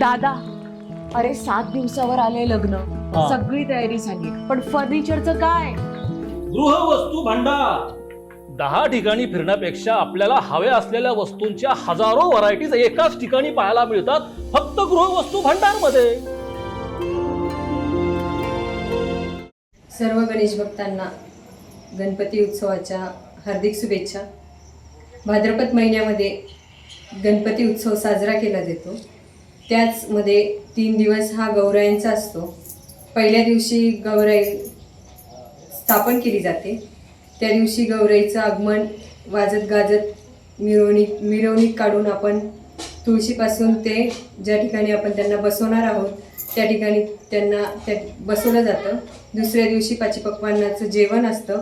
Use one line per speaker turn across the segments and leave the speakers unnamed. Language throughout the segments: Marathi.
दादा अरे सात दिवसावर आले लग्न.
हा.
सगळी तयारी झाली. पण फर्निचरचं काय?
गृहवस्तू भांडार. दहा ठिकाणी फिरण्यापेक्षा आपल्याला हव्या असलेल्या वस्तूंच्या हजारो व्हरायटीज एकाच ठिकाणी पाहायला मिळतात फक्त गृहवस्तू भांडारमध्ये
सर्व गणेश भक्तांना गणपती उत्सवाच्या हार्दिक शुभेच्छा. भाद्रपद महिन्यामध्ये गणपती उत्सव साजरा केला जातो. त्याचमध्ये तीन दिवस हा गौरायांचा असतो. पहिल्या दिवशी गौराई स्थापन केली जाते. त्या दिवशी गौराईचं आगमन वाजत गाजत मिरवणूक मिरवणूक काढून आपण तुळशीपासून ते ज्या ठिकाणी आपण त्यांना बसवणार आहोत त्या ठिकाणी त्यांना त्या बसवलं जातं. दुसऱ्या दिवशी पाचीपक्वान्नाचं जेवण असतं.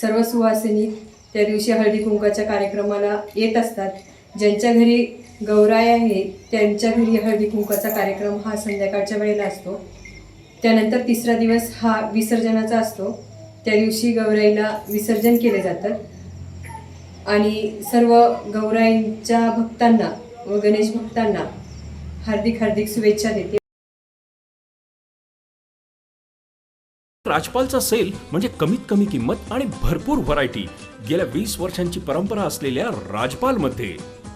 सर्व सुवासिनी त्या दिवशी हळदी कुंकाच्या कार्यक्रमाला येत असतात. ज्यांच्या घरी गौराय आहे त्यांच्या घरी हळदी कुंकाचा कार्यक्रम हा संध्याकाळच्या वेळेला असतो. त्यानंतर तिसरा दिवस हा विसर्जनाचा असतो. त्या दिवशी गौराईला विसर्जन केले जातं. आणि सर्व गौराईंच्या भक्तांना व गणेश भक्तांना हार्दिक हार्दिक शुभेच्छा देते.
राजपालचा सेल म्हणजे कमीत कमी किंमत आणि भरपूर व्हरायटी. गेल्या वीस वर्षांची परंपरा असलेल्या राजपालमध्ये.